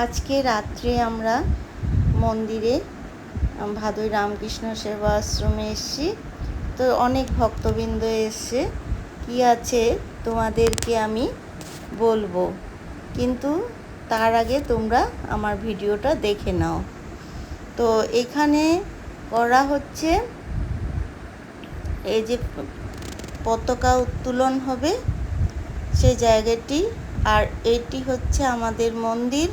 আজকে রাত্রে আমরা মন্দিরে ভাদুই রামকৃষ্ণ সেবা আশ্রমে এসেছি। তো অনেক ভক্তবৃন্দ এসছে। কি আছে তোমাদেরকে আমি বলব। কিন্তু তার আগে তোমরা আমার ভিডিওটা দেখে নাও। তো এখানে করা হচ্ছে, এই যে পতাকা উত্তোলন হবে সে জায়গাটি। আর এটি হচ্ছে আমাদের মন্দির।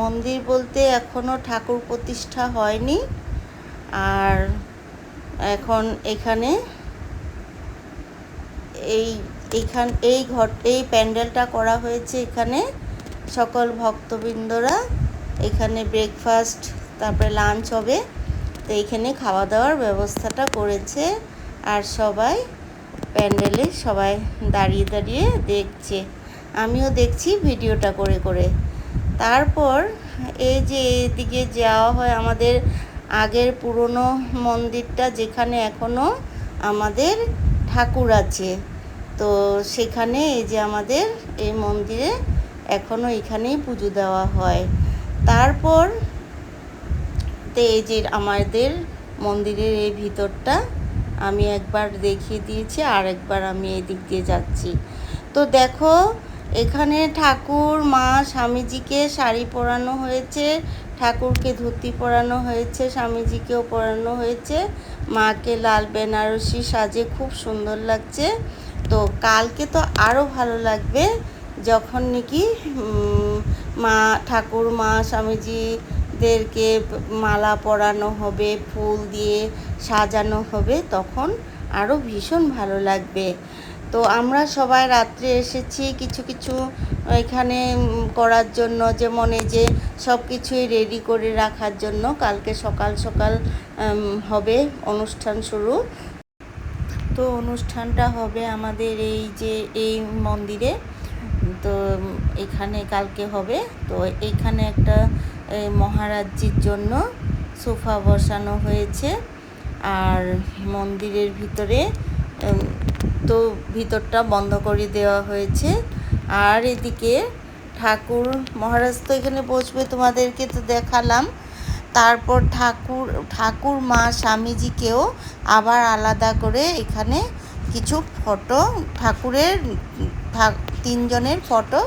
মন্দির বলতে এখনও ঠাকুর প্রতিষ্ঠা হয়নি। আর এখন এখানে এই, এইখান, এই ঘর এই প্যান্ডেলটা করা হয়েছে এখানে। সকল ভক্তবৃন্দরা এখানে ব্রেকফাস্ট তারপরে লাঞ্চ হবে। তো এখানে খাওয়া দাওয়ার ব্যবস্থাটা করেছে আর সবাই প্যান্ডেলে সবাই দাঁড়িয়ে দাঁড়িয়ে দেখছে। আমিও দেখছি ভিডিওটা করে করে। তারপর এই যে এদিকে যাওয়া হয় আমাদের আগের পুরনো মন্দিরটা যেখানে এখনও আমাদের ঠাকুর আছে। তো সেখানে এই যে আমাদের এই মন্দিরে এখনও এখানেই পুজো দেওয়া হয়। তারপর তো এই যে আমাদের মন্দিরের এই ভিতরটা আমি একবার দেখিয়ে দিয়েছি আর একবার আমি এই দিক দিয়ে যাচ্ছি। তো দেখো এখানে ঠাকুর, মা, স্বামীজিকে শাড়ি পরানো হয়েছে, ঠাকুরকে ধুতি পরানো হয়েছে, স্বামীজিকেও পরানো হয়েছে। মাকে লাল বেনারসি সাজে খুব সুন্দর লাগছে। তো কালকে তো আরও ভালো লাগবে, যখন নাকি মা, ঠাকুর, মা, স্বামীজিদেরকে মালা পরানো হবে, ফুল দিয়ে সাজানো হবে, তখন আরও ভীষণ ভালো লাগবে। তো আমরা সবাই রাত্রে এসেছি কিছু কিছু এখানে করার জন্য, যেমন এই যে সব কিছুই রেডি করে রাখার জন্য কালকে সকাল সকাল হবে অনুষ্ঠান শুরু। তো অনুষ্ঠানটা হবে আমাদের এই যে, এই মন্দিরে। তো এখানে কালকে হবে। তো এইখানে একটা এই মহারাজ্যির জন্য সোফা বসানো হয়েছে। আর মন্দিরের ভিতরে তো ভিতরটা বন্ধ করে দেওয়া হয়েছে। আর এদিকে ঠাকুর, মহারাজ তো এখানে বসবে, তোমাদেরকে তো দেখালাম। তারপর ঠাকুর ঠাকুর মা স্বামীজিকেও আবার আলাদা করে এখানে কিছু ফটো, ঠাকুরের তিনজনের ফটো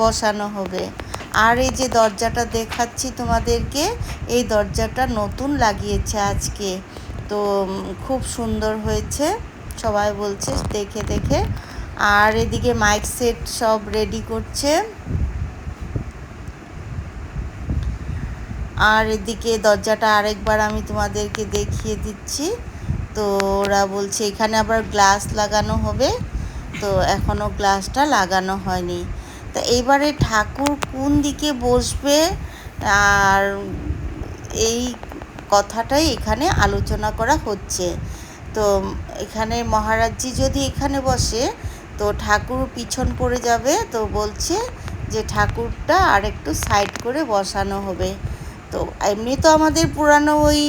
বসানো হবে। আর এই যে দরজাটা দেখাচ্ছি তোমাদেরকে, এই দরজাটা নতুন লাগিয়েছে আজকে। তো খুব সুন্দর হয়েছে। সবাই বলছে, দেখে দেখে। আর এদিকে মাইক সেট সব রেডি করছে। আর এদিকে দরজাটা আরেকবার আমি তোমাদেরকে দেখিয়ে দিচ্ছি। তো ওরা বলছে, এখানে আবার গ্লাস লাগানো হবে। তো এখনও গ্লাসটা লাগানো হয়নি। তো এইবারে ঠাকুর কোন দিকে বসবে? আর এই কথাটাই এখানে আলোচনা করা হচ্ছে। তো এখানে মহারাজজি যদি এখানে বসে তো ঠাকুর পিছন পড়ে যাবে তো বলছে যে ঠাকুরটা আর একটু সাইড করে বসানো হবে। তো এমনি তো আমাদের পুরানো ওই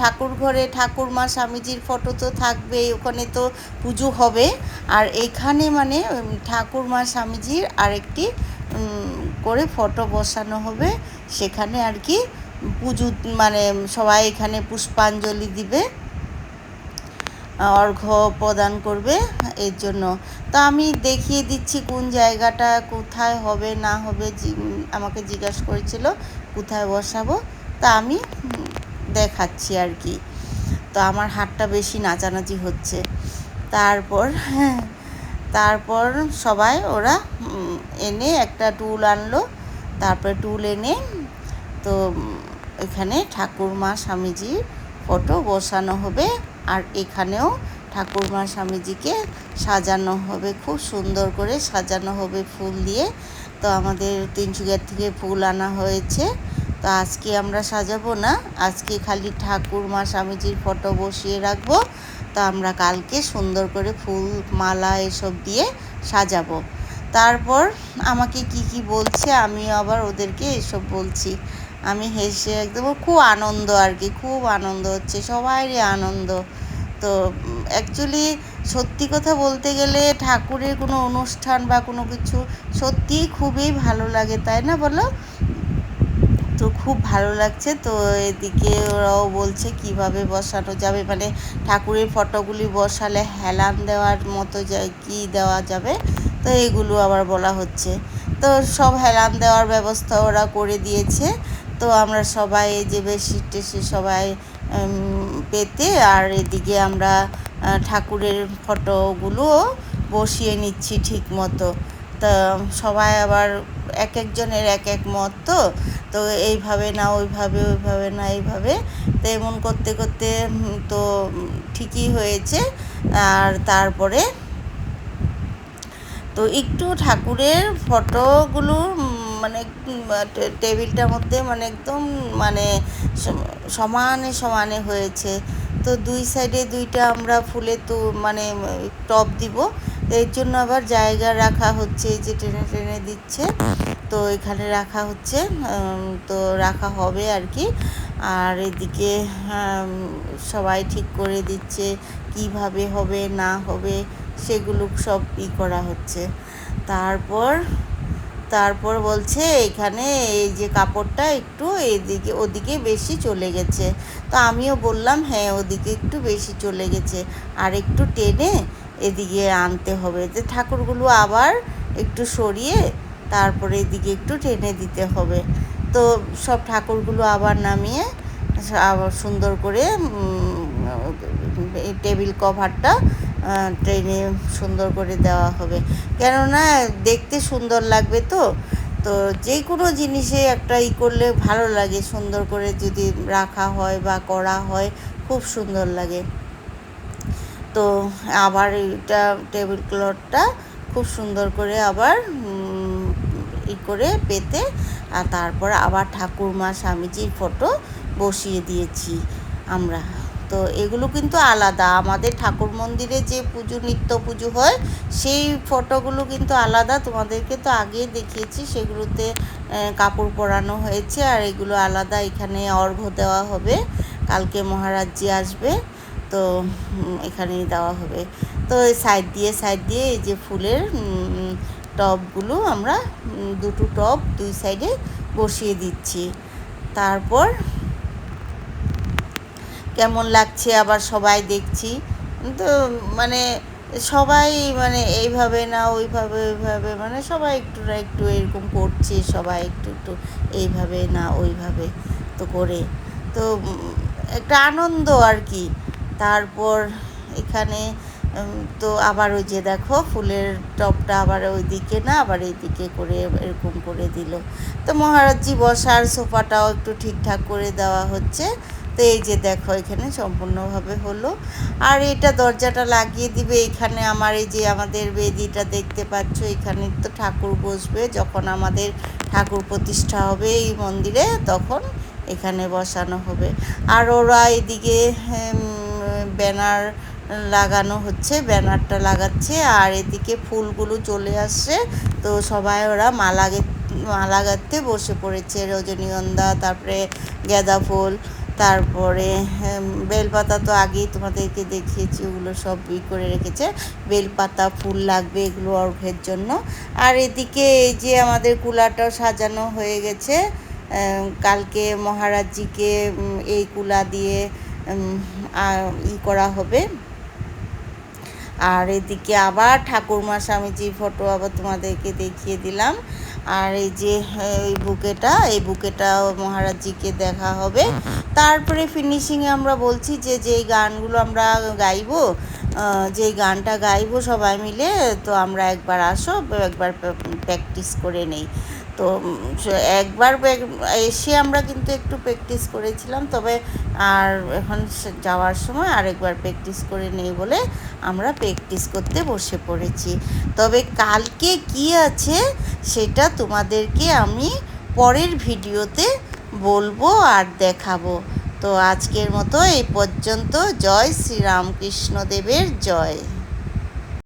ঠাকুর ঘরে ঠাকুর মা স্বামীজির ফটো তো থাকবেই ওখানে তো পুজো হবে। আর এখানে মানে উম, ঠাকুর মা স্বামীজির আরেকটি করে ফটো বসানো হবে। সেখানে আর কি পুজো মানে সবাই এখানে পুষ্পাঞ্জলি দিবে। অর্ঘ্য প্রদান করবে এর জন্য। তো আমি দেখিয়ে দিচ্ছি কোন জায়গাটা কোথায় হবে, না হবে আমাকে জিজ্ঞাসা করেছিল কোথায় বসাবো। তা আমি দেখাচ্ছি আর কি। তো আমার হাতটা বেশি নাচানাচি হচ্ছে। তারপর হ্যাঁ তারপর সবাই ওরা এনে একটা টুল আনলো। তারপরে টুল এনে, তো এখানে ঠাকুরমা স্বামীজির ফটো বসানো হবে। আর এখানেও ঠাকুরমা স্বামীজিকে সাজানো হবে, খুব সুন্দর করে সাজানো হবে ফুল দিয়ে। তো আমাদের তিনশুকিয়ার থেকে ফুল আনা হয়েছে। তো আজকে আমরা সাজাবো না, আজকে খালি ঠাকুরমা স্বামীজির ফটো বসিয়ে রাখব। তো আমরা কালকে সুন্দর করে ফুল, মালা এসব দিয়ে সাজাবো। তারপর আমাকে কি কি বলছে আমি আবার ওদেরকে এসব বলছি। আমি হেসে একদম খুব আনন্দ আর কি, খুব আনন্দ হচ্ছে সবারই আনন্দ। তো অ্যাকচুয়ালি সত্যি কথা বলতে গেলে ঠাকুরের কোনো অনুষ্ঠান বা কোনো কিছু সত্যিই খুবই ভালো লাগে, তাই না বলো? তো খুব ভালো লাগছে, তো এদিকে ওরাও বলছে কীভাবে বসানো যাবে মানে ঠাকুরের ফটোগুলি বসালে হেলান দেওয়ার মতো কী দেওয়া যাবে? তো এগুলো আবার বলা হচ্ছে। তো সব হেলান দেওয়ার ব্যবস্থা ওরা করে দিয়েছে। তো আমরা সবাই যে বেশি টেসি সবাই পেতে আর এদিকে আমরা ঠাকুরের ফটোগুলো বসিয়ে নিচ্ছি ঠিক মতো। তা সবাই আবার এক একজনের এক এক মত তো তো এইভাবে না, ওইভাবে ওইভাবে না, এইভাবে। তো এমন করতে করতে তো ঠিকই হয়েছে। আর তারপরে তো একটু ঠাকুরের ফটোগুলো মানে টেবিলটার মধ্যে মানে একদম মানে সমানে সমানে হয়েছে। তো দুই সাইডে দুইটা আমরা ফুলে তো মানে টপ দিব। এর জন্য আবার জায়গা রাখা হচ্ছে যে টেনে টেনে দিচ্ছে। তো এখানে রাখা হচ্ছে তো রাখা হবে আর কি। আর এদিকে সবাই ঠিক করে দিচ্ছে কীভাবে হবে, না হবে, সেগুলো সব ই করা হচ্ছে। তারপর তারপর বলছে এখানে এই যে কাপড়টা একটু এদিকে, ওদিকে বেশি চলে গেছে। তো আমিও বললাম হ্যাঁ ওদিকে একটু বেশি চলে গেছে। আর একটু টেনে এদিকে আনতে হবে। যে ঠাকুরগুলো আবার একটু সরিয়ে তারপরে এদিকে একটু টেনে দিতে হবে। তো সব ঠাকুরগুলো আবার নামিয়ে আবার সুন্দর করে টেবিল কভারটা ট্রেনে সুন্দর করে দেওয়া হবে। কেননা দেখতে সুন্দর লাগবে তো। তো যে কোনো জিনিসে একটা ই করলে ভালো লাগে, সুন্দর করে যদি রাখা হয় বা করা হয়, খুব সুন্দর লাগে। তো আবার এটা টেবিল ক্লথটা খুব সুন্দর করে আবার ই করে পেতে, আর তারপর আবার ঠাকুরমা স্বামীজির ফটো বসিয়ে দিয়েছি আমরা। তো এগুলো কিন্তু আলাদা। আমাদের ঠাকুর মন্দিরে যে পুজো, নিত্য পুজো হয়, সেই ফটোগুলো কিন্তু আলাদা। তোমাদেরকে তো আগেই দেখিয়েছি, সেগুলোতে কাপড় পরানো হয়েছে আর এগুলো আলাদা। এখানে অর্ঘ্য দেওয়া হবে। কালকে মহারাজজি আসবে, তো এখানেই দেওয়া হবে। তো এই সাইড দিয়ে সাইড দিয়ে এই যে ফুলের টবগুলো আমরা দুটো টব দুই সাইডে বসিয়ে দিচ্ছি। তারপর কেমন লাগছে, আবার সবাই দেখছি। তো মানে সবাই মানে এইভাবে না ওইভাবে ওইভাবে মানে সবাই একটু না একটু এরকম করছে, সবাই একটু একটু এইভাবে না, ওইভাবে তো করে। তো একটা আনন্দ আর কি। তারপর এখানে তো আবার ওই যে দেখো, ফুলের টপটা আবার ওই দিকে না, আবার এইদিকে করে এরকম করে দিল। তো মহারাজজি বসার সোফাটাও একটু ঠিকঠাক করে দেওয়া হচ্ছে। তো এই যে দেখো, এখানে সম্পূর্ণভাবে হলো। আর এটা দরজাটা লাগিয়ে দিবে। এখানে আমার এই যে আমাদের বেদিটা দেখতে পাচ্ছ, এখানে তো ঠাকুর বসবে। যখন আমাদের ঠাকুর প্রতিষ্ঠা হবে এই মন্দিরে, তখন এখানে বসানো হবে। আর ওরা এদিকে ব্যানার লাগানো হচ্ছে, ব্যানারটা লাগাচ্ছে। আর এদিকে ফুলগুলো চলে আসছে। তো সবাই ওরা মালা মালা গাঁথতে বসে পড়েছে। রজনীগন্ধা, তারপরে গাঁদা ফুল। তারপরে বেলপাতা তো আগেই তোমাদেরকে দেখিয়েছি, ওগুলো সব ই করে রেখেছে। বেলপাতা, ফুল লাগবে এগুলো অর্ঘের জন্য। আর এদিকে এই যে আমাদের কুলাটাও সাজানো হয়ে গেছে কালকে মহারাজজিকে এই কুলা দিয়ে ই করা হবে। আর এদিকে আবার ঠাকুরমা স্বামীজির ফটো আবার তোমাদেরকে দেখিয়ে দিলাম। আর এই যে এই বুকেটা এই বুকেটা মহারাজজিকে দেখা হবে। তারপরে ফিনিশিংয়ে আমরা বলছি যে যেই গানগুলো আমরা গাইব যে গানটা গাইবো সবাই মিলে তো আমরা একবার আসো একবার প্র্যাকটিস করে নেই। তো একবার এসে আমরা কিন্তু একটু প্র্যাকটিস করেছিলাম, তবে আর এখন যাওয়ার সময় আরেকবার প্র্যাকটিস করে নেই বলে আমরা প্র্যাকটিস করতে বসে পড়েছি। তবে কালকে কি আছে সেটা তোমাদেরকে আমি পরের ভিডিওতে বলব আর দেখাবো। তো আজকের মতো এই পর্যন্ত। জয় শ্রীরামকৃষ্ণ দেবের জয়।